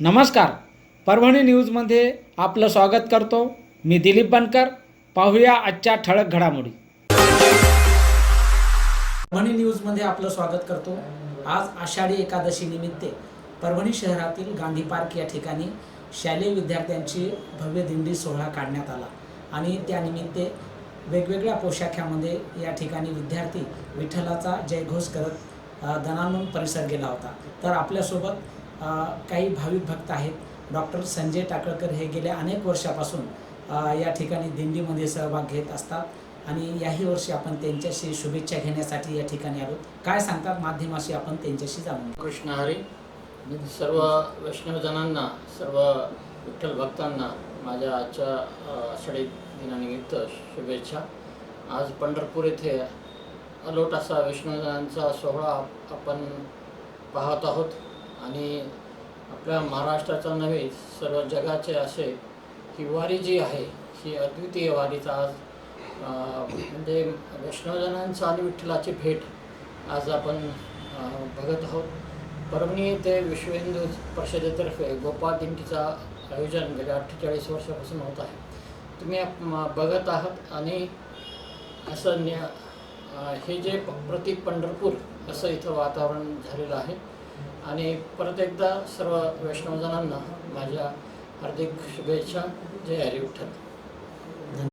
नमस्कार. परभणी न्यूजमध्ये आपलं स्वागत करतो. मी दिलीप बनकर. पाहूया आजच्या ठळक घडामोडी. परभणी न्यूजमध्ये आपलं स्वागत करतो. आज आषाढी एकादशी निमित्ते परभणी शहरातील गांधी पार्क या ठिकाणी शालेय विद्यार्थ्यांची भव्य दिंडी सोहळा काढण्यात आला. आणि त्यानिमित्ते वेगवेगळ्या पोशाख्यामध्ये या ठिकाणी विद्यार्थी विठ्ठलाचा जयघोष करत दनानून परिसर गेला होता. तर आपल्यासोबत काही भाविक भक्त आहेत. डॉक्टर संजय टाकळकर हे गेल्या अनेक वर्षापासून या ठिकाणी दिंडीमध्ये सहभाग घेत असतात आणि याही वर्षी आपण त्यांच्याशी शुभेच्छा घेण्यासाठी या ठिकाणी आलो. काय सांगतात माध्यमाशी आपण त्यांच्याशी जाणून कृष्ण हरी. मी सर्व वैष्णवजनांना सर्व विठ्ठल भक्तांना माझ्या आजच्या आषाढी दिनानिमित्त शुभेच्छा. आज पंढरपूर येथे अलोट असा वैष्णवजनांचा सोहळा आपण पाहत आहोत. आणि आपल्या महाराष्ट्राचा नव्हे सर्व जगाचे असे ही वारी जी आहे ही अद्वितीय वारीचा आज म्हणजे वैष्णवजनांचं आणि विठ्ठलाची भेट आज आपण बघत आहोत. परभणी ते विश्व हिंदू परिषदेतर्फे गोपाळ दिंडीचा आयोजन गेल्या अठ्ठेचाळीस वर्षापासून होत आहे. तुम्ही बघत आहात आणि असं न्या हे जे प- प्रतीक पंढरपूर असं इथं वातावरण झालेलं आहे. आणि परत एकदा सर्व वैष्णवजनांना माझ्या हार्दिक शुभेच्छा. जय हरी विठ्ठल